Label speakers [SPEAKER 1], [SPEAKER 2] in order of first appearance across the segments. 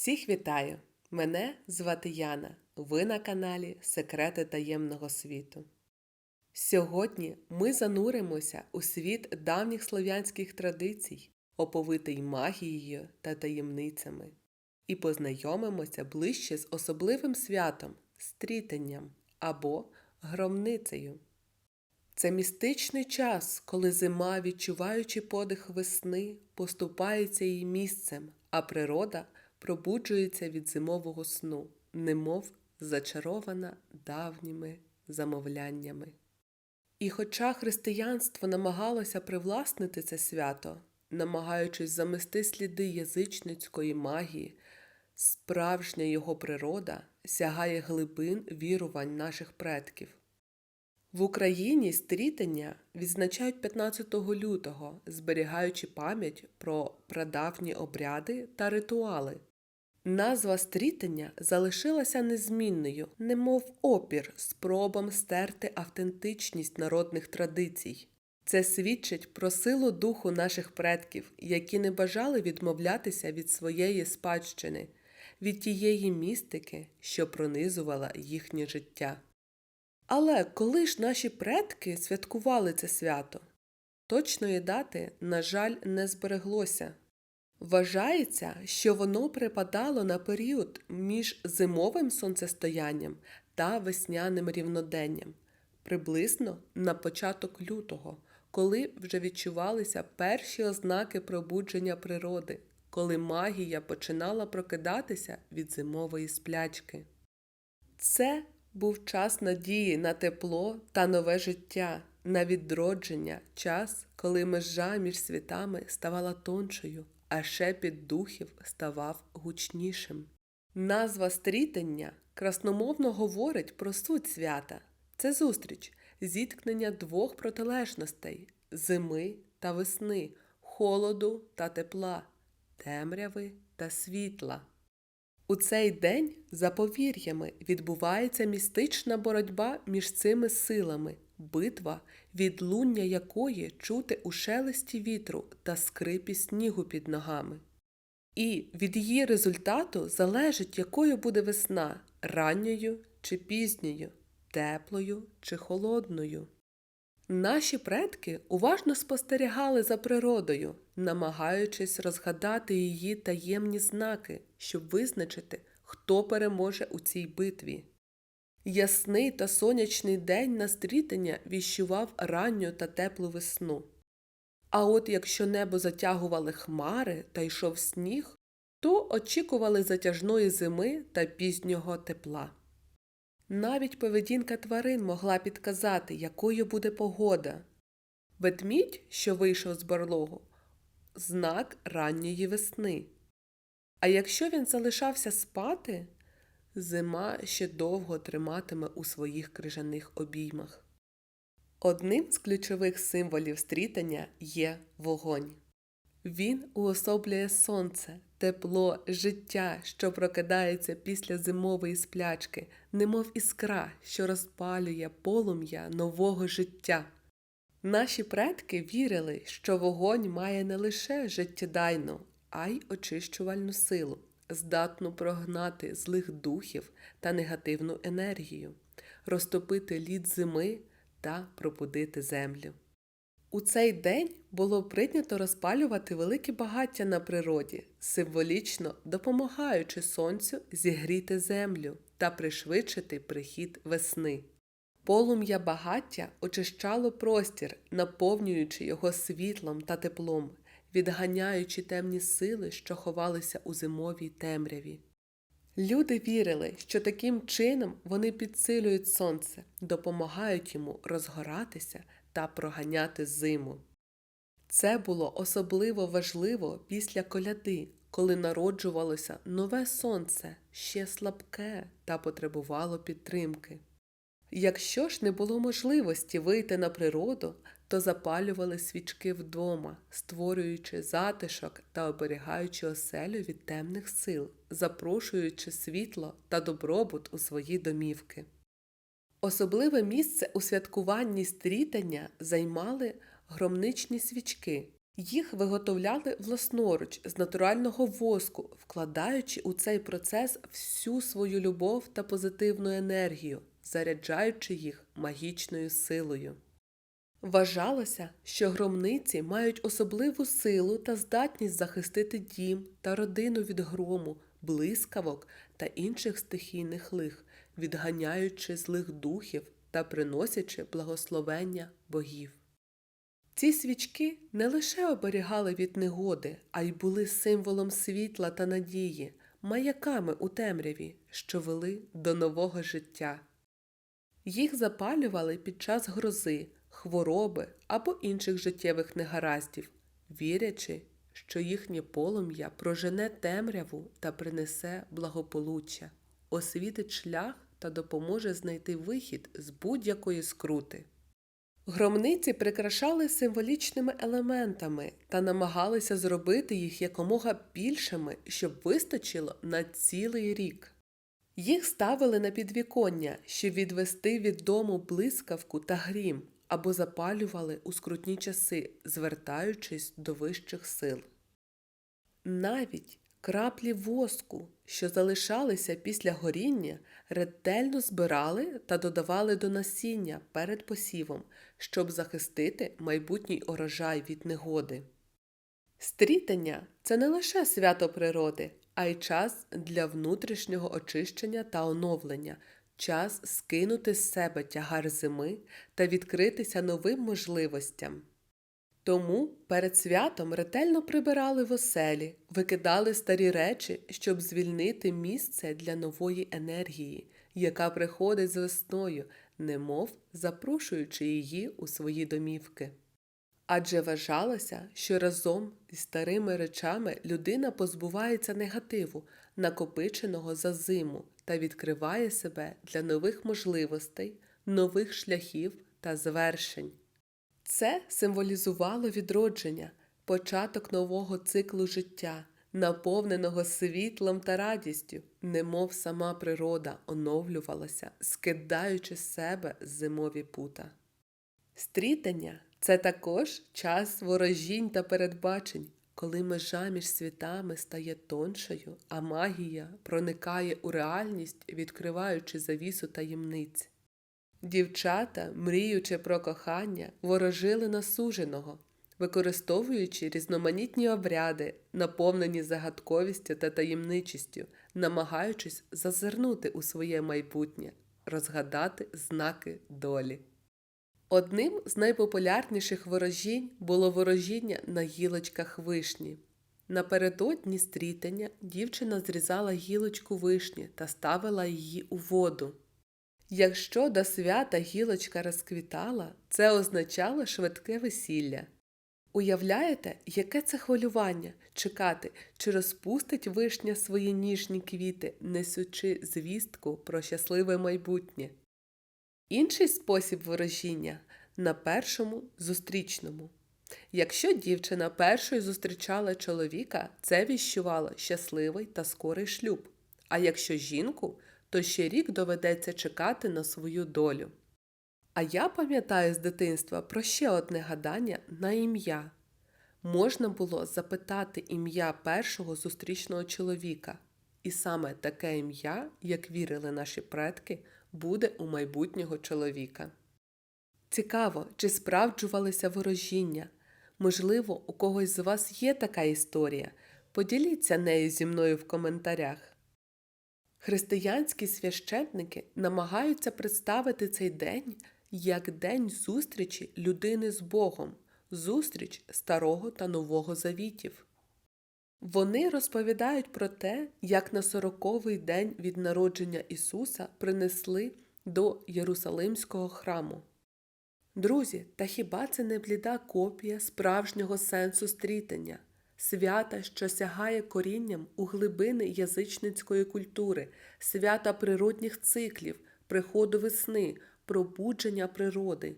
[SPEAKER 1] Всіх вітаю! Мене звати Яна. Ви на каналі Секрети таємного світу. Сьогодні ми зануримося у світ давніх слов'янських традицій, оповитий магією та таємницями, і познайомимося ближче з особливим святом стрітенням або громницею. Це містичний час, коли зима, відчуваючи подих весни, поступається її місцем, а природа пробуджується від зимового сну, немов зачарована давніми замовляннями. І хоча християнство намагалося привласнити це свято, намагаючись замести сліди язичницької магії, справжня його природа сягає глибин вірувань наших предків. В Україні стрітення відзначають 15 лютого, зберігаючи пам'ять про прадавні обряди та ритуали. Назва стрітення залишилася незмінною, немов опір спробам стерти автентичність народних традицій. Це свідчить про силу духу наших предків, які не бажали відмовлятися від своєї спадщини, від тієї містики, що пронизувала їхнє життя. Але коли ж наші предки святкували це свято? Точної дати, на жаль, не збереглося. Вважається, що воно припадало на період між зимовим сонцестоянням та весняним рівноденням, приблизно на початок лютого, коли вже відчувалися перші ознаки пробудження природи, коли магія починала прокидатися від зимової сплячки. Це був час надії на тепло та нове життя, на відродження, час, коли межа між світами ставала тоншою, а шепіт духів ставав гучнішим. Назва стрітення красномовно говорить про суть свята це зустріч, зіткнення двох протилежностей зими та весни, холоду та тепла, темряви та світла. У цей день, за повір'ями, відбувається містична боротьба між цими силами, битва, відлуння якої чути у шелесті вітру та скрипі снігу під ногами. І від її результату залежить, якою буде весна ранньою чи пізньою, теплою чи холодною. Наші предки уважно спостерігали за природою, намагаючись розгадати її таємні знаки, щоб визначити, хто переможе у цій битві. Ясний та сонячний день на стрітення віщував ранню та теплу весну. А от якщо небо затягували хмари та йшов сніг, то очікували затяжної зими та пізнього тепла. Навіть поведінка тварин могла підказати, якою буде погода. Ведмідь, що вийшов з барлогу, знак ранньої весни. А якщо він залишався спати, зима ще довго триматиме у своїх крижаних обіймах. Одним з ключових символів стрітання є вогонь. Він уособлює сонце, тепло, життя, що прокидається після зимової сплячки, немов іскра, що розпалює полум'я нового життя. Наші предки вірили, що вогонь має не лише життєдайну, а й очищувальну силу, здатну прогнати злих духів та негативну енергію, розтопити лід зими та пробудити землю. У цей день було прийнято розпалювати великі багаття на природі, символічно допомагаючи сонцю зігріти землю та пришвидшити прихід весни. Полум'я багаття очищало простір, наповнюючи його світлом та теплом, відганяючи темні сили, що ховалися у зимовій темряві. Люди вірили, що таким чином вони підсилюють сонце, допомагають йому розгоратися та проганяти зиму. Це було особливо важливо після коляди, коли народжувалося нове сонце, ще слабке та потребувало підтримки. Якщо ж не було можливості вийти на природу, то запалювали свічки вдома, створюючи затишок та оберігаючи оселю від темних сил, запрошуючи світло та добробут у свої домівки. Особливе місце у святкуванні стрітання займали громничні свічки, Їх виготовляли власноруч з натурального воску, вкладаючи у цей процес всю свою любов та позитивну енергію, заряджаючи їх магічною силою. Вважалося, що громниці мають особливу силу та здатність захистити дім та родину від грому, блискавок та інших стихійних лих, відганяючи злих духів та приносячи благословення богів. Ці свічки не лише оберігали від негоди, а й були символом світла та надії, маяками у темряві, що вели до нового життя. Їх запалювали під час грози, хвороби або інших життєвих негараздів, вірячи, що їхнє полум'я прожене темряву та принесе благополуччя, освітить шлях та допоможе знайти вихід з будь-якої скрути. Громниці прикрашали символічними елементами та намагалися зробити їх якомога більшими, щоб вистачило на цілий рік. Їх ставили на підвіконня, щоб відвести від дому блискавку та грім, або запалювали у скрутні часи, звертаючись до вищих сил. Навіть краплі воску, що залишалися після горіння, ретельно збирали та додавали до насіння перед посівом, щоб захистити майбутній урожай від негоди. Стрітення це не лише свято природи, а й час для внутрішнього очищення та оновлення, час скинути з себе тягар зими та відкритися новим можливостям. Тому перед святом ретельно прибирали в оселі, викидали старі речі, щоб звільнити місце для нової енергії, яка приходить з весною, немов запрошуючи її у свої домівки. Адже вважалося, що разом зі старими речами людина позбувається негативу, накопиченого за зиму, та відкриває себе для нових можливостей, нових шляхів та звершень. Це символізувало відродження, початок нового циклу життя, наповненого світлом та радістю, немов сама природа оновлювалася, скидаючи з себе зимові пута. Стрітання це також час ворожінь та передбачень, коли межа між світами стає тоншою, а магія проникає у реальність, відкриваючи завісу таємниць. Дівчата, мріючи про кохання, ворожили на суженого, використовуючи різноманітні обряди, наповнені загадковістю та таємничістю, намагаючись зазирнути у своє майбутнє, розгадати знаки долі. Одним з найпопулярніших ворожінь було ворожіння на гілочках вишні. Напередодні стрітення дівчина зрізала гілочку вишні та ставила її у воду. Якщо до свята гілочка розквітала, це означало швидке весілля. Уявляєте, яке це хвилювання чекати, чи розпустить вишня свої ніжні квіти, несучи звістку про щасливе майбутнє? Інший спосіб ворожіння на першому зустрічному. Якщо дівчина першою зустрічала чоловіка, це віщувало щасливий та скорий шлюб. А якщо жінку, то ще рік доведеться чекати на свою долю. А я пам'ятаю з дитинства про ще одне гадання на ім'я. Можна було запитати ім'я першого зустрічного чоловіка, і саме таке ім'я, як вірили наші предки, буде у майбутнього чоловіка. Цікаво, чи справджувалися ворожіння. Можливо, у когось з вас є така історія. Поділіться нею зі мною в коментарях. Християнські священники намагаються представити цей день як день зустрічі людини з Богом, зустріч старого та нового завітів. Вони розповідають про те, як на сороковий день від народження Ісуса принесли до Єрусалимського храму. Друзі, та хіба це не бліда копія справжнього сенсу стрітення, свята, що сягає корінням у глибини язичницької культури, свята природних циклів, приходу весни, пробудження природи?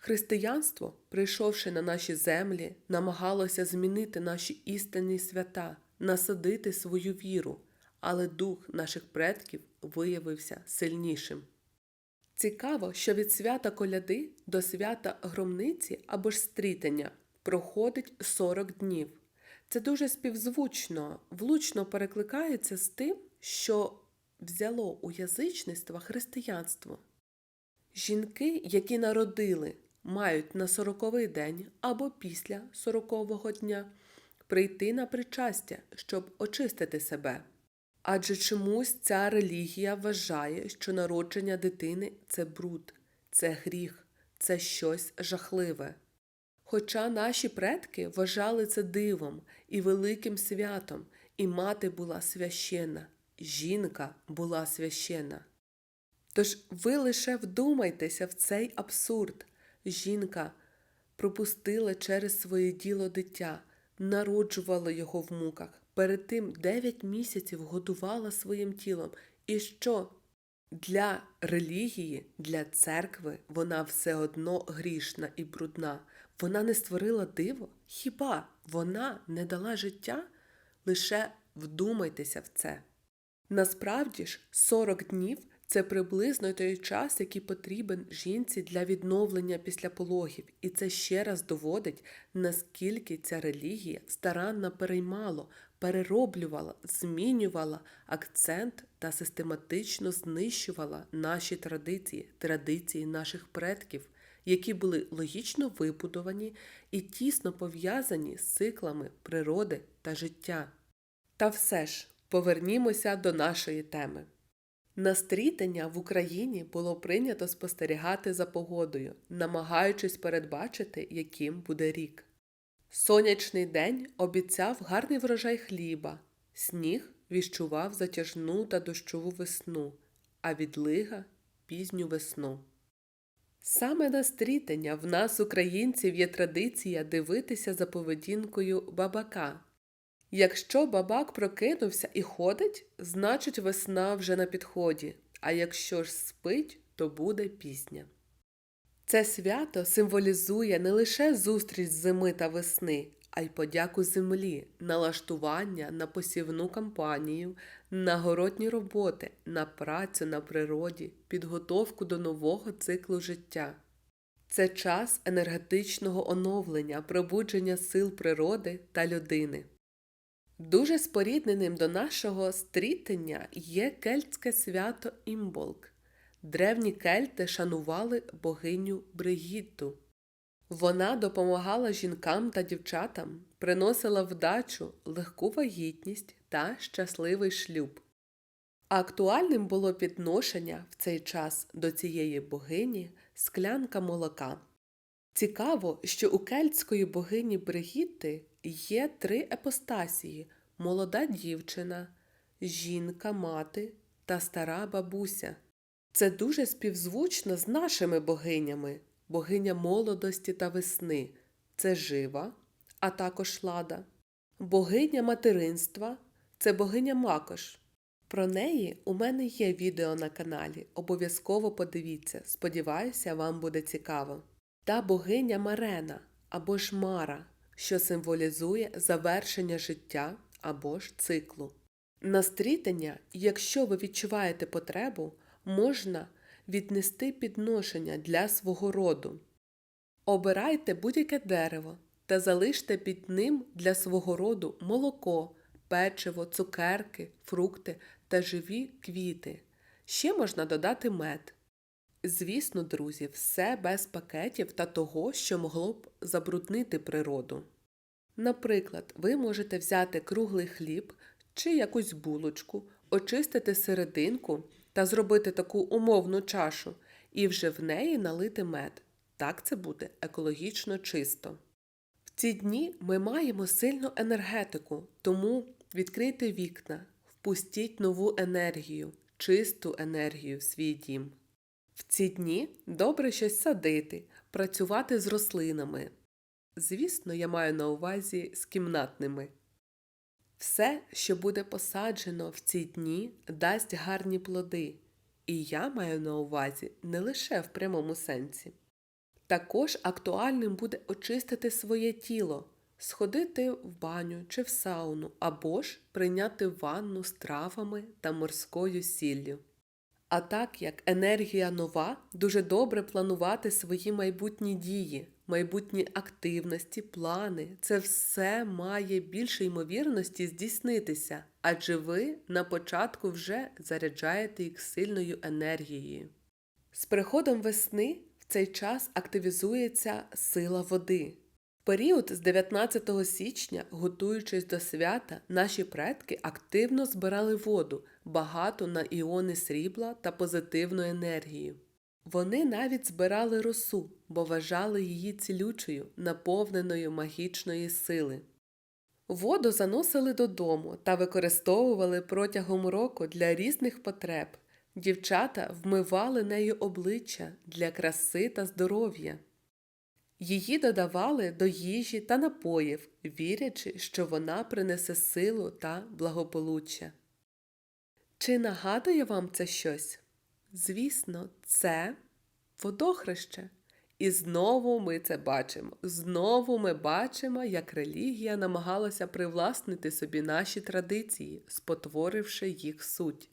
[SPEAKER 1] Християнство, прийшовши на наші землі, намагалося змінити наші істинні свята, насадити свою віру, але дух наших предків виявився сильнішим. Цікаво, що від свята коляди до свята громниці або ж стрітення проходить 40 днів. Це дуже співзвучно, влучно перекликається з тим, що взяло у язичництва християнство. Жінки, які народили, мають на сороковий день або після сорокового дня прийти на причастя, щоб очистити себе. Адже чомусь ця релігія вважає, що народження дитини це бруд, це гріх, це щось жахливе. Хоча наші предки вважали це дивом і великим святом, і мати була священна, жінка була священна. Тож ви лише вдумайтеся в цей абсурд. Жінка пропустила через своє діло дитя, народжувала його в муках, перед тим 9 місяців годувала своїм тілом. І що? Для релігії, для церкви вона все одно грішна і брудна. Вона не створила диво? Хіба вона не дала життя? Лише вдумайтеся в це. Насправді ж, 40 днів це приблизно той час, який потрібен жінці для відновлення після пологів, і це ще раз доводить, наскільки ця релігія старанно переймало, перероблювала, змінювала акцент та систематично знищувала наші традиції, традиції наших предків, які були логічно вибудовані і тісно пов'язані з циклами природи та життя. Та все ж повернімося до нашої теми. На стрітення в Україні було прийнято спостерігати за погодою, намагаючись передбачити, яким буде рік. Сонячний день обіцяв гарний врожай хліба, сніг віщував затяжну та дощову весну, а відлига пізню весну. Саме на стрітення в нас, українців, є традиція дивитися за поведінкою бабака. Якщо бабак прокинувся і ходить, значить весна вже на підході, а якщо ж спить, то буде пісня. Це свято символізує не лише зустріч зими та весни, а й подяку землі, налаштування на посівну кампанію, на городні роботи, на працю на природі, підготовку до нового циклу життя. Це час енергетичного оновлення, пробудження сил природи та людини. Дуже спорідненим до нашого стрітення є кельтське свято Імболк. Древні кельти шанували богиню Бригітту. Вона допомагала жінкам та дівчатам, приносила вдачу, легку вагітність та щасливий шлюб. Актуальним було підношення в цей час до цієї богині склянка молока. Цікаво, що у кельтської богині Бригітти є три епостасії молода дівчина, жінка, мати та стара бабуся. Це дуже співзвучно з нашими богинями богиня молодості та весни це жива, а також лада, богиня материнства це богиня Макош. Про неї у мене є відео на каналі. Обов'язково подивіться, сподіваюся, вам буде цікаво. Та богиня Марена або ж Мара, що символізує завершення життя або ж циклу. На стрітення, якщо ви відчуваєте потребу, можна віднести підношення для свого роду. Обирайте будь-яке дерево та залиште під ним для свого роду молоко, печиво, цукерки, фрукти та живі квіти. Ще можна додати мед. Звісно, друзі, все без пакетів та того, що могло б забруднити природу. Наприклад, ви можете взяти круглий хліб чи якусь булочку, очистити серединку та зробити таку умовну чашу і вже в неї налити мед. Так це буде екологічно чисто. В ці дні ми маємо сильну енергетику, тому відкрийте вікна, впустіть нову енергію, чисту енергію в свій дім. В ці дні добре щось садити, працювати з рослинами. Звісно, я маю на увазі з кімнатними. Все, що буде посаджено в ці дні, дасть гарні плоди, і я маю на увазі не лише в прямому сенсі. Також актуальним буде очистити своє тіло, сходити в баню чи в сауну, або ж прийняти ванну з травами та морською сіллю. А так як енергія нова, дуже добре планувати свої майбутні дії, майбутні активності, плани це все має більше ймовірності здійснитися, адже ви на початку вже заряджаєте їх сильною енергією. З приходом весни в цей час активізується сила води. Період з 19 січня, готуючись до свята, наші предки активно збирали воду, багато на іони срібла та позитивну енергію. Вони навіть збирали росу, бо вважали її цілючою, наповненою магічної сили. Воду заносили додому та використовували протягом року для різних потреб. Дівчата вмивали нею обличчя для краси та здоров'я. Її додавали до їжі та напоїв, вірячи, що вона принесе силу та благополуччя. Чи нагадує вам це щось? Звісно, це водохреще. І знову ми це бачимо. Знову ми бачимо, як релігія намагалася привласнити собі наші традиції, спотворивши їх суть.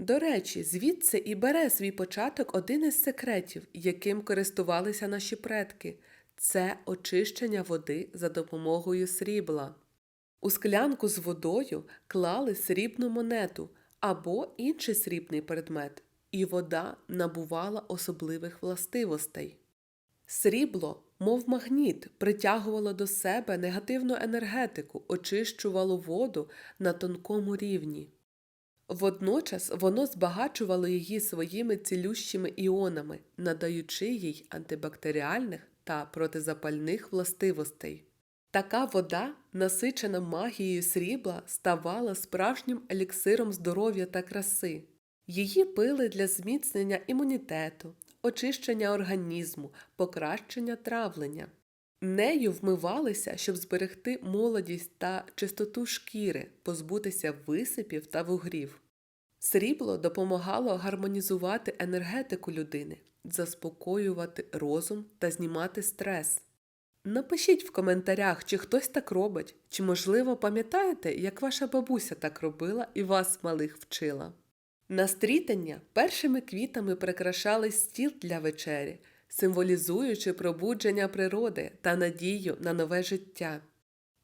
[SPEAKER 1] До речі, звідси і бере свій початок один із секретів, яким користувалися наші предки це очищення води за допомогою срібла. У склянку з водою клали срібну монету або інший срібний предмет, і вода набувала особливих властивостей. Срібло, мов магніт, притягувало до себе негативну енергетику, очищувало воду на тонкому рівні. Водночас воно збагачувало її своїми цілющими іонами, надаючи їй антибактеріальних та протизапальних властивостей. Така вода, насичена магією срібла, ставала справжнім еліксиром здоров'я та краси. Її пили для зміцнення імунітету, очищення організму, покращення травлення. Нею вмивалися, щоб зберегти молодість та чистоту шкіри, позбутися висипів та вугрів. Срібло допомагало гармонізувати енергетику людини, заспокоювати розум та знімати стрес. Напишіть в коментарях, чи хтось так робить, чи, можливо, пам'ятаєте, як ваша бабуся так робила і вас малих вчила. На стрітання першими квітами прикрашали стіл для вечері, символізуючи пробудження природи та надію на нове життя.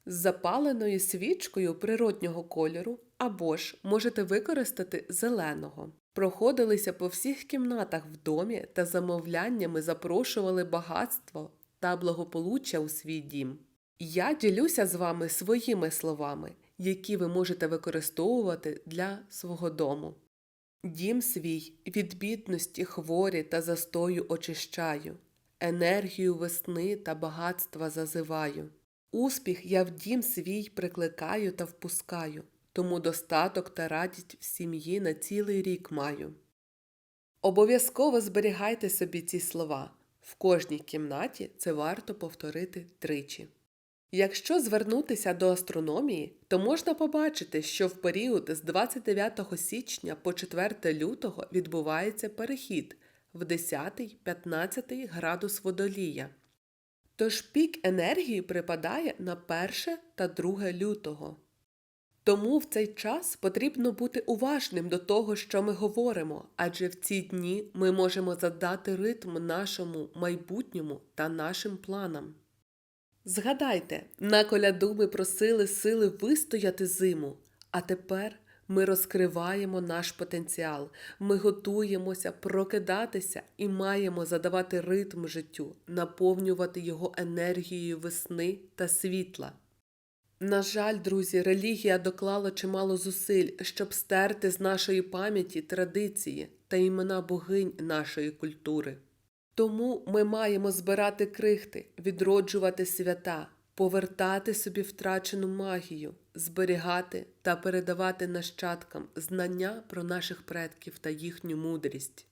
[SPEAKER 1] З запаленою свічкою природнього кольору або ж можете використати зеленого. Проходилися по всіх кімнатах в домі та замовляннями запрошували багатство та благополуччя у свій дім. Я ділюся з вами своїми словами, які ви можете використовувати для свого дому. Дім свій від бідності, хворі та застою очищаю, енергію весни та багатства зазиваю. Успіх я в дім свій прикликаю та впускаю, тому достаток та радість в сім'ї на цілий рік маю. Обов'язково зберігайте собі ці слова. В кожній кімнаті це варто повторити тричі. Якщо звернутися до астрономії, то можна побачити, що в період з 29 січня по 4 лютого відбувається перехід в 10-15 градус водолія. Тож пік енергії припадає на 1 та 2 лютого. Тому в цей час потрібно бути уважним до того, що ми говоримо, адже в ці дні ми можемо задати ритм нашому майбутньому та нашим планам. Згадайте, на коляду ми просили сили вистояти зиму, а тепер ми розкриваємо наш потенціал, ми готуємося прокидатися і маємо задавати ритм життю, наповнювати його енергією весни та світла. На жаль, друзі, релігія доклала чимало зусиль, щоб стерти з нашої пам'яті традиції та імена богинь нашої культури. Тому ми маємо збирати крихти, відроджувати свята, повертати собі втрачену магію, зберігати та передавати нащадкам знання про наших предків та їхню мудрість.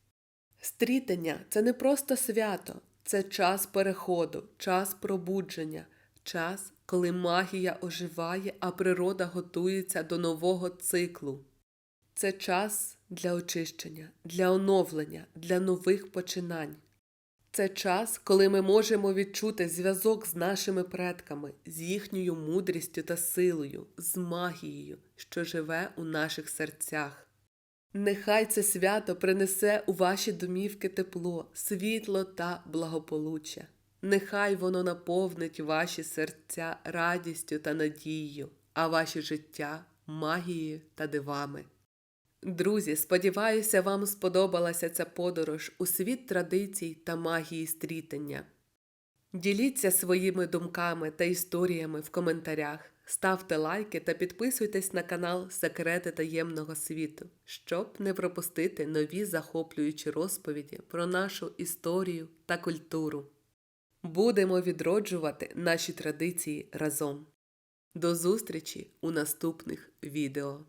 [SPEAKER 1] Стрітення це не просто свято, це час переходу, час пробудження, час, коли магія оживає, а природа готується до нового циклу. Це час для очищення, для оновлення, для нових починань. Це час, коли ми можемо відчути зв'язок з нашими предками, з їхньою мудрістю та силою, з магією, що живе у наших серцях. Нехай це свято принесе у ваші домівки тепло, світло та благополуччя. Нехай воно наповнить ваші серця радістю та надією, а ваші життя магією та дивами. Друзі, сподіваюся, вам сподобалася ця подорож у світ традицій та магії стрітення. Діліться своїми думками та історіями в коментарях, ставте лайки та підписуйтесь на канал Секрети таємного світу, щоб не пропустити нові захоплюючі розповіді про нашу історію та культуру. Будемо відроджувати наші традиції разом. До зустрічі у наступних відео.